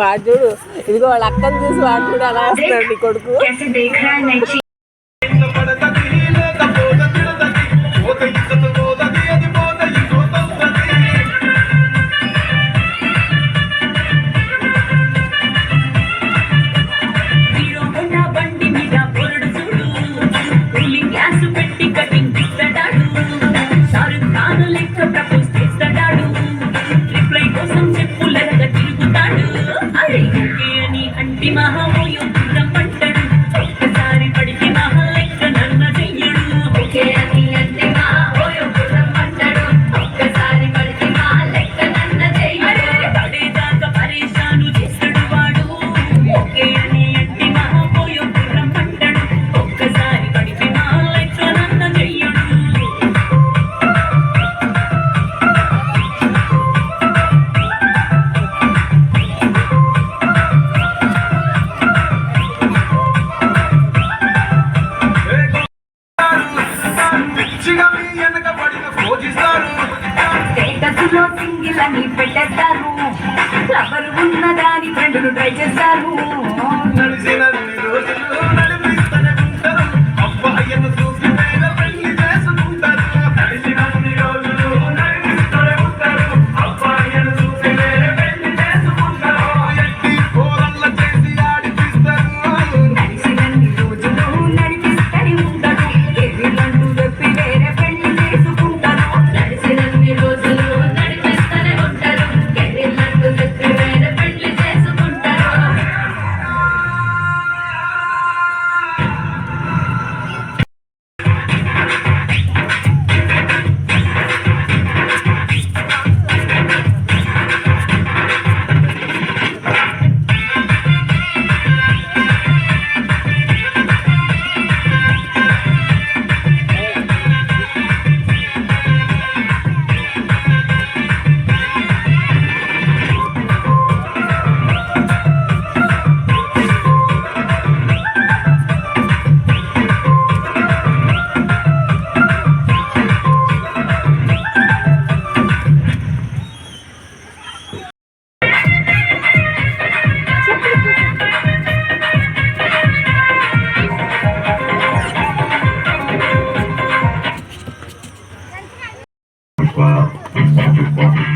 వాడు చూడు. ఇదిగో వాళ్ళ అక్కని చూసి వాడు కూడా అలా వస్తాడు కొడుకు.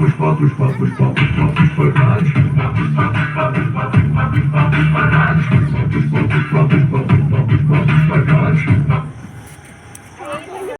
push, pop, push, pop, push, pop.